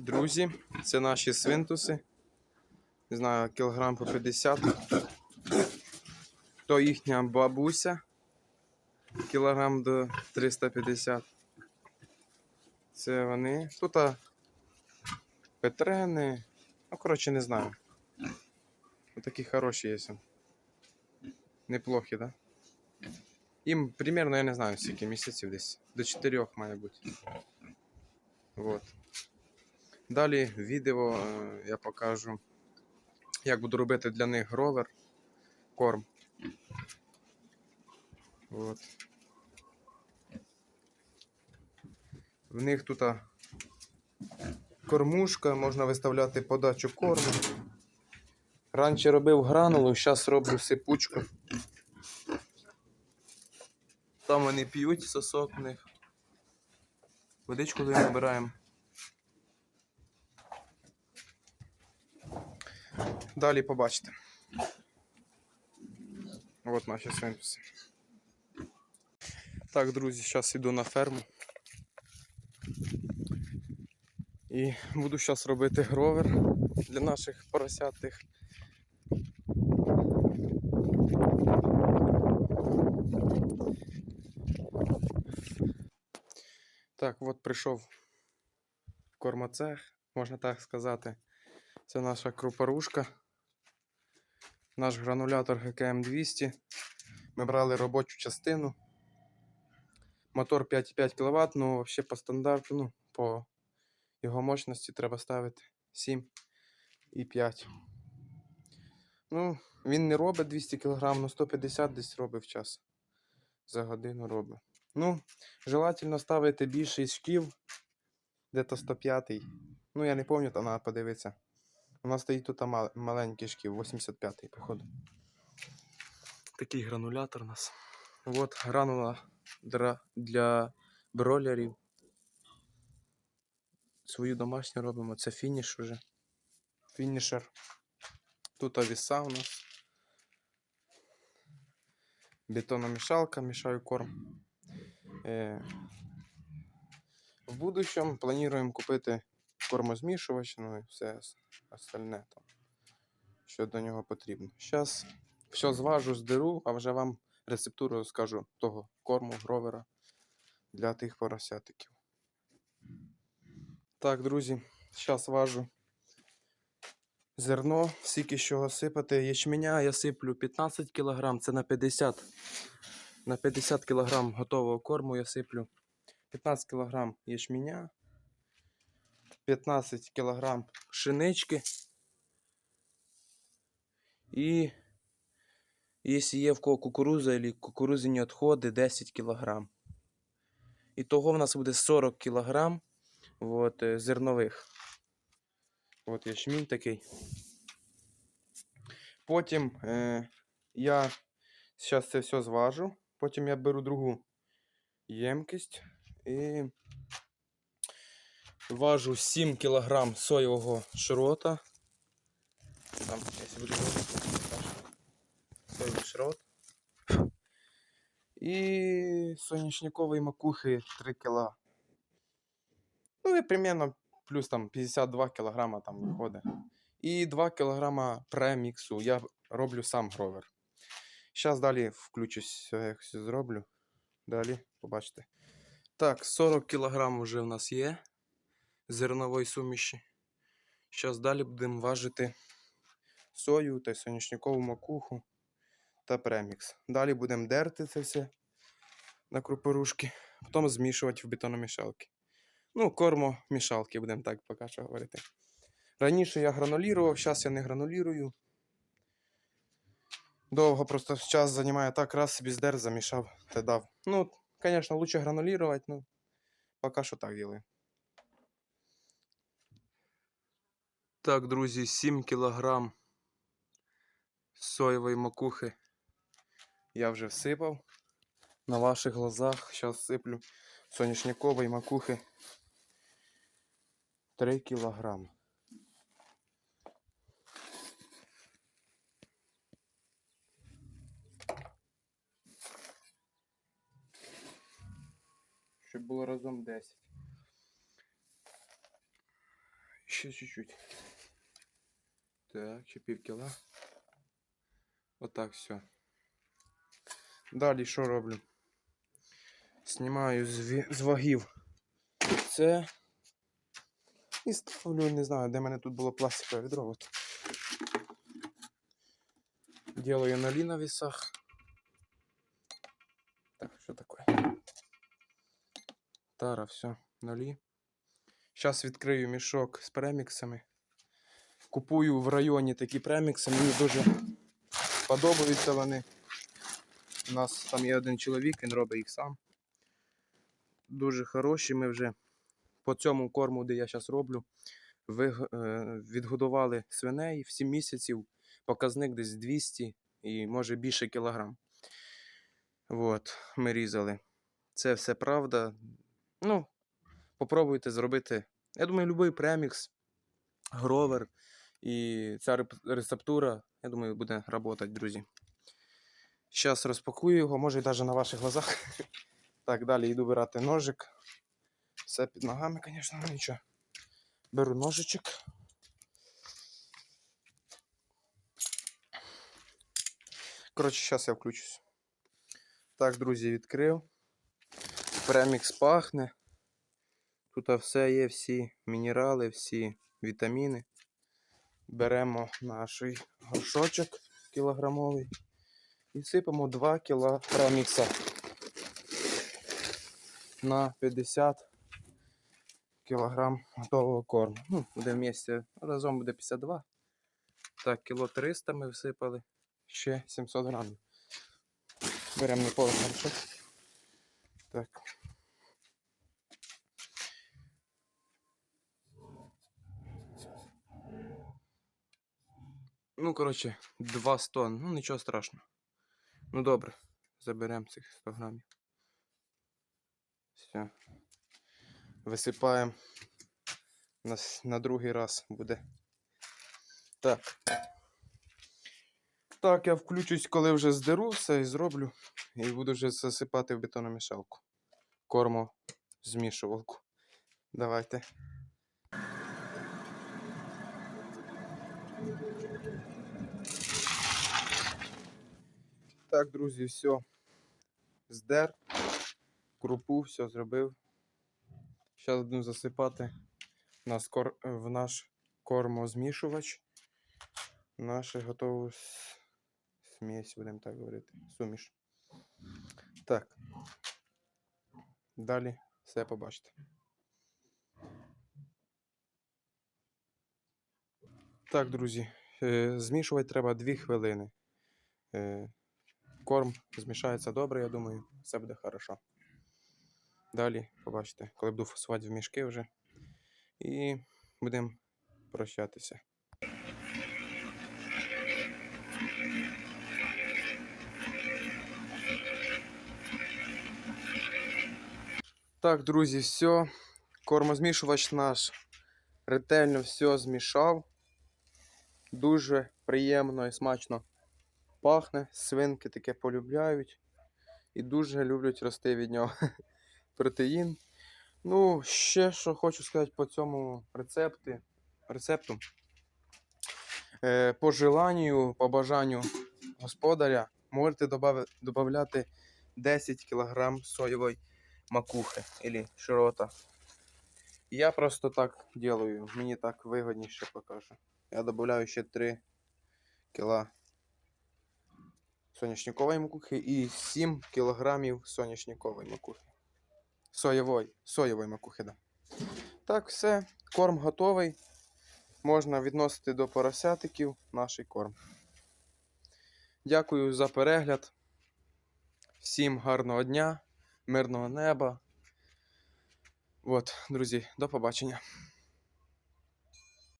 Друзі, це наші свинтуси. Не знаю, кілограм по 50. То їхня бабуся. Кілограм до 350. Це вони. Тут а, петрени. Ну, коротше, не знаю. Ну, такі хороші є. Неплохі? Да? Їм примерно, я не знаю, скільки місяців десь. До 4 має бути. Вот. Далі відео е, я покажу, як буду робити для них гровер, корм. От. В них тут кормушка, можна виставляти подачу корму. Раніше робив гранулу, зараз роблю сипучку. Там вони п'ють сосок в них. Водичку туди набираємо. Далі побачите. От наші свинтуси. Так, друзі, зараз йду на ферму. І буду зараз робити гровер для наших поросятих. Так, от прийшов кормоцех, можна так сказати. Це наша крупорушка. Наш гранулятор ГКМ 200. Ми брали робочу частину. Мотор 5,5 кВт, ну взагалі по стандарту, ну, по його мощності треба ставити 7,5. Ну, він не робить 200 кг, але 150 десь робить в час. За годину робить. Ну, желательно ставити більший шків, де-то 105. Ну, я не пам'ятаю, треба подивитися. У нас стоїть тут мал- маленький шків, 85-й, походу. Такий гранулятор у нас. От гранула дра- для бролерів. Свою домашню робимо. Це фініш уже. Фінішер. Тут віса у нас. Бетономішалка, мішаю корм. Е, в будущем плануємо купити кормозмішувач, ну і все остальне там, що до нього потрібно. Зараз все зважу, здеру, а вже вам рецептуру скажу того корму, гровера для тих поросятиків. Так, друзі, зараз важу зерно, скільки з чого сипати. Ячменя я сиплю 15 кг, це на 50 на 50 кг готового корму я сиплю 15 кг ячменя, 15 кг пшенички. І якщо є в кого кукуруза або кукурузяні відходи 10 кг. І того в нас буде 40 кг от, е, зернових. От ячмінь такий. Потім е, я зараз це все зважу. Потім я беру другу ємкість і важу 7 кг соєвого шрота. Там, соєвий шрот. І соняшникової макухи 3 кг. Ну і примерно плюс там 52 кг там виходить. І 2 кг преміксу. Я роблю сам гровер. Зараз далі включусь, як все зроблю. Далі побачите. Так, 40 кг вже в нас є зернової суміші. Зараз далі будемо важити сою та соняшникову макуху та премікс. Далі будемо дерти це все на крупорушки, потім змішувати в бетономішалки. Ну, кормомішалки, будемо так поки що говорити. Раніше я гранулірував, зараз я не гранулірую. Довго просто час займає так, раз собі здер, замішав та дав. Ну, звісно, лучше гранулірувати, ну, поки що так ділаю. Так, друзі, 7 кілограм соєвої макухи я вже всипав. На ваших глазах зараз сиплю соняшникової макухи 3 кілограми. Щоб було разом 10. Ще чуть-чуть. Так, ще пів кіла. Отак все. Далі що роблю? Знімаю з, з вагів це. І ставлю, не знаю, де в мене тут було пластикове відро. От. Делаю нулі на весах. Так, що таке? Тара, все, нулі. Зараз відкрию мішок з преміксами. Купую в районі такі премікси, мені дуже подобаються вони. У нас там є один чоловік, він робить їх сам. Дуже хороші. Ми вже по цьому корму, де я зараз роблю, е, відгодували свиней в 7 місяців. Показник десь 200 і може більше кілограм. От, ми різали. Це все правда. Ну, попробуйте зробити. Я думаю, будь-який премікс, гровер і ця рецептура, я думаю, буде працювати, друзі. Зараз розпакую його, може навіть на ваших глазах. Так, далі йду брати ножик. Все під ногами, звісно, ну нічого. Беру ножичок. Коротше, зараз я включусь. Так, друзі, відкрив. Премікс пахне. Тут все є, всі мінерали, всі вітаміни. Беремо наш горшочок кілограмовий і сипемо 2 кг на 50 кілограм готового корму. Ну, буде вместе, разом буде 52. Так, кіло 300 ми всипали, ще 700 грамів. Беремо на повний горшок. Так. Ну, коротше, 2 тонн. Ну, нічого страшного. Ну добре, заберемо цих 100 грамів. Все. Висипаємо. На, на другий раз буде. Так. Так, я включусь, коли вже здеру все і зроблю. І буду вже засипати в бетономішалку. Кормо змішувалку. Давайте. Так, друзі, все. Здер. Крупу, все зробив. Зараз будемо засипати в нас кор... в наш кормозмішувач. Нашу готову смесь, будемо так говорити. Суміш. Так. Далі все побачите. Так, друзі, е, змішувати треба 2 хвилини. Корм змішається добре, я думаю, все буде хорошо. Далі побачите, коли буду фасувати в мішки вже. І будемо прощатися. Так, друзі, все. Кормозмішувач наш ретельно все змішав. Дуже приємно і смачно пахне. Свинки таке полюбляють. І дуже люблять рости від нього протеїн. Ну, ще що хочу сказати по цьому рецепті, рецепту. Е, по желанню, по бажанню господаря можете додати 10 кг соєвої макухи або широта. Я просто так делаю, мені так вигодніше покажу. Я додаю ще 3 кг соняшникової макухи і 7 кг соняшникової макухи. Соєвої, соєвої макухи, да. Так, все, корм готовий. Можна відносити до поросятиків наш корм. Дякую за перегляд. Всім гарного дня, мирного неба. От, друзі, до побачення.